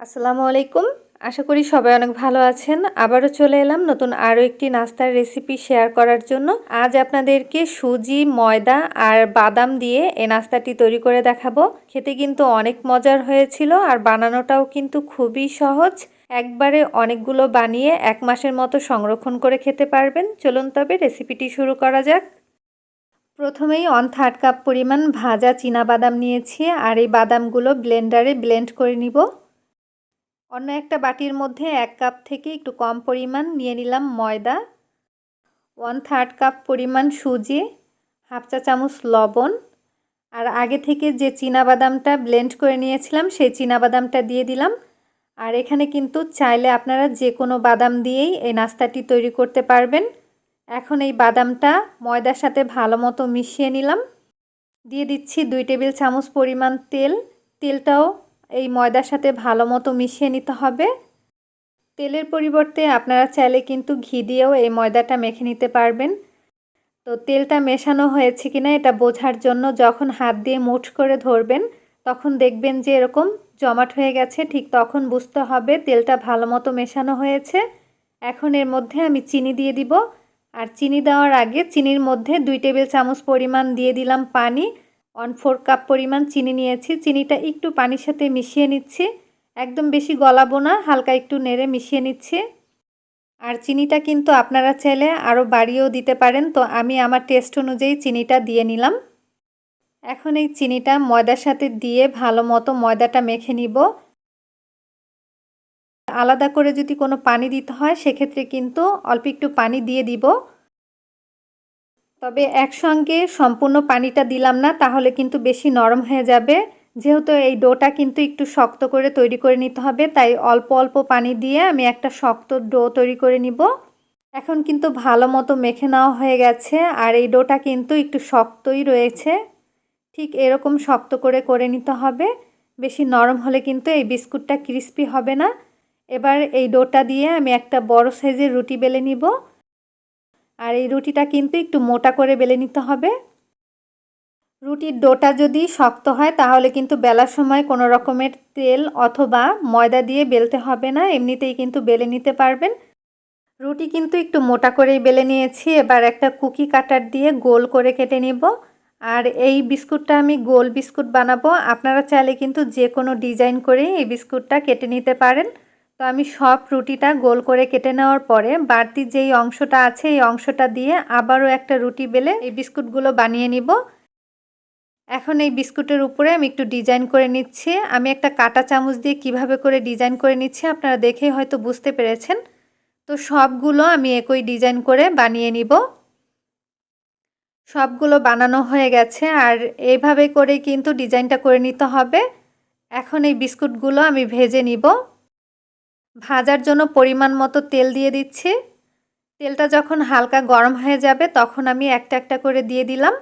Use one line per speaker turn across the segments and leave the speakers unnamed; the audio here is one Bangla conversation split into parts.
আসসালামু আলাইকুম। আশা করি সবাই অনেক ভালো আছেন। আবারও চলে এলাম নতুন আরও একটি নাস্তার রেসিপি শেয়ার করার জন্য। আজ আপনাদেরকে সুজি, ময়দা আর বাদাম দিয়ে এই নাস্তাটি তৈরি করে দেখাবো। খেতে কিন্তু অনেক মজার হয়েছিল আর বানানোটাও কিন্তু খুবই সহজ। একবারে অনেকগুলো বানিয়ে এক মাসের মতো সংরক্ষণ করে খেতে পারবেন। চলুন তবে রেসিপিটি শুরু করা যাক। প্রথমেই অন থার্ড কাপ পরিমাণ ভাজা বাদাম নিয়েছি আর এই বাদামগুলো ব্লেন্ডারে ব্লেন্ড করে নিব। অন্য একটা বাটির মধ্যে এক কাপ থেকে একটু কম পরিমাণ নিয়ে নিলাম ময়দা ওয়ান থার্ড কাপ পরিমাণ সুজি হাফ চা চামচ লবণ, আর আগে থেকে যে বাদামটা ব্লেন্ড করে নিয়েছিলাম সেই বাদামটা দিয়ে দিলাম। আর এখানে কিন্তু চাইলে আপনারা যে কোনো বাদাম দিয়েই এই নাস্তাটি তৈরি করতে পারবেন। এখন এই বাদামটা ময়দার সাথে ভালো মতো মিশিয়ে নিলাম। দিয়ে দিচ্ছি দুই টেবিল চামচ পরিমাণ তেল। তেলটাও এই ময়দার সাথে ভালো মতো মিশিয়ে নিতে হবে। তেলের পরিবর্তে আপনারা চাইলে কিন্তু ঘি দিয়েও এই ময়দাটা মেখে নিতে পারবেন। তো তেলটা মেশানো হয়েছে কিনা এটা বোঝার জন্য যখন হাত দিয়ে মুঠ করে ধরবেন, তখন দেখবেন যে এরকম জমাট হয়ে গেছে, ঠিক তখন বুঝতে হবে তেলটা ভালো মতো মেশানো হয়েছে। এখন এর মধ্যে আমি চিনি দিয়ে দিব। আর চিনি দেওয়ার আগে চিনির মধ্যে দুই টেবিল চামচ পরিমাণ দিয়ে দিলাম পানি। ওয়ান ফোর কাপ পরিমাণ চিনি নিয়েছি। চিনিটা একটু পানির সাথে মিশিয়ে নিচ্ছি। একদম বেশি গলাবো না, হালকা একটু নেড়ে মিশিয়ে নিচ্ছি। আর চিনিটা কিন্তু আপনারা চাইলে আরও বাড়িয়েও দিতে পারেন। তো আমি আমার টেস্ট অনুযায়ী চিনিটা দিয়ে নিলাম। এখন এই চিনিটা ময়দার সাথে দিয়ে ভালো মতো ময়দাটা মেখে নিব। আলাদা করে যদি কোনো পানি দিতে হয়, সেক্ষেত্রে কিন্তু অল্প একটু পানি দিয়ে দিব। তবে একসঙ্গে সম্পূর্ণ পানিটা দিলাম না, তাহলে কিন্তু বেশি নরম হয়ে যাবে। যেহেতু এই ডোটা কিন্তু একটু শক্ত করে তৈরি করে নিতে হবে, তাই অল্প অল্প পানি দিয়ে আমি একটা শক্ত ডো তৈরি করে নিব। এখন কিন্তু ভালো মতো মেখে নেওয়া হয়ে গেছে, আর এই ডোটা কিন্তু একটু শক্তই রয়েছে। ঠিক এরকম শক্ত করে করে নিতে হবে। বেশি নরম হলে কিন্তু এই বিস্কুটটা ক্রিস্পি হবে না। এবার এই ডোটা দিয়ে আমি একটা বড় সাইজের রুটি বেলে নিব। আর এই রুটিটা কিন্তু একটু মোটা করে বেলে নিতে হবে। রুটির ডোটা যদি শক্ত হয়, তাহলে কিন্তু বেলার সময় কোনো রকমের তেল অথবা ময়দা দিয়ে বেলতে হবে না, এমনিতেই কিন্তু বেলে নিতে পারবেন। রুটি কিন্তু একটু মোটা করেই বেলে নিয়েছি, এবার একটা কুকি কাটার দিয়ে গোল করে কেটে নিব। আর এই বিস্কুটটা আমি গোল বিস্কুট বানাবো, আপনারা চাইলে কিন্তু যে কোনো ডিজাইন করেই এই বিস্কুটটা কেটে নিতে পারেন। তো আমি সব রুটিটা গোল করে কেটে নেওয়ার পরে বাড়তি যেই অংশটা আছে এই অংশটা দিয়ে আবারও একটা রুটি বেলে এই বিস্কুটগুলো বানিয়ে নিব। এখন এই বিস্কুটের উপরে আমি একটু ডিজাইন করে নিচ্ছি। আমি একটা কাটা চামচ দিয়ে কীভাবে করে ডিজাইন করে নিচ্ছি আপনারা দেখেই হয়তো বুঝতে পেরেছেন। তো সবগুলো আমি একই ডিজাইন করে বানিয়ে নিব। সবগুলো বানানো হয়ে গেছে আর এইভাবে করে কিন্তু ডিজাইনটা করে নিতে হবে। এখন এই বিস্কুটগুলো আমি ভেজে নিব। ভাজার জন্য পরিমাণ মতো তেল দিয়ে দিচ্ছি। তেলটা যখন হালকা গরম হয়ে যাবে, তখন আমি একটা একটা করে দিয়ে দিলাম।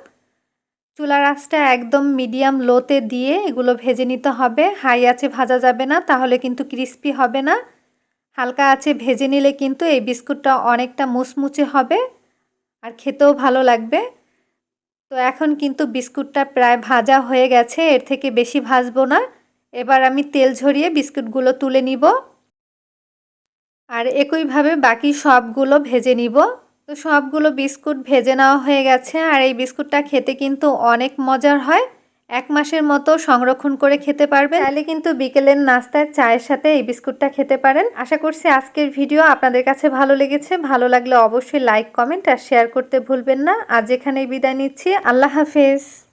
চুলার আঁচটা একদম মিডিয়াম লোতে দিয়ে এগুলো ভেজে নিতে হবে। হাই আছে ভাজা যাবে না, তাহলে কিন্তু ক্রিস্পি হবে না। হালকা আছে ভেজে নিলে কিন্তু এই বিস্কুটটা অনেকটা মুচমুচে হবে আর খেতেও ভালো লাগবে। তো এখন কিন্তু বিস্কুটটা প্রায় ভাজা হয়ে গেছে, এর থেকে বেশি ভাজবো না। এবার আমি তেল ঝরিয়ে বিস্কুটগুলো তুলে নিব। আর একইভাবে বাকি সবগুলো ভেজে নিব। তো সবগুলো বিস্কুট ভেজে নেওয়া হয়ে গেছে আর এই বিস্কুটটা খেতে কিন্তু অনেক মজার হয়। এক মাসের মতো সংরক্ষণ করে খেতে পারবে তাহলে কিন্তু বিকেলের নাস্তায় চায়ের সাথে এই বিস্কুটটা খেতে পারেন। আশা করছি আজকের ভিডিও আপনাদের কাছে ভালো লেগেছে। ভালো লাগলে অবশ্যই লাইক, কমেন্ট আর শেয়ার করতে ভুলবেন না। আজ এখানেই বিদায় নিচ্ছি। আল্লাহ হাফেজ।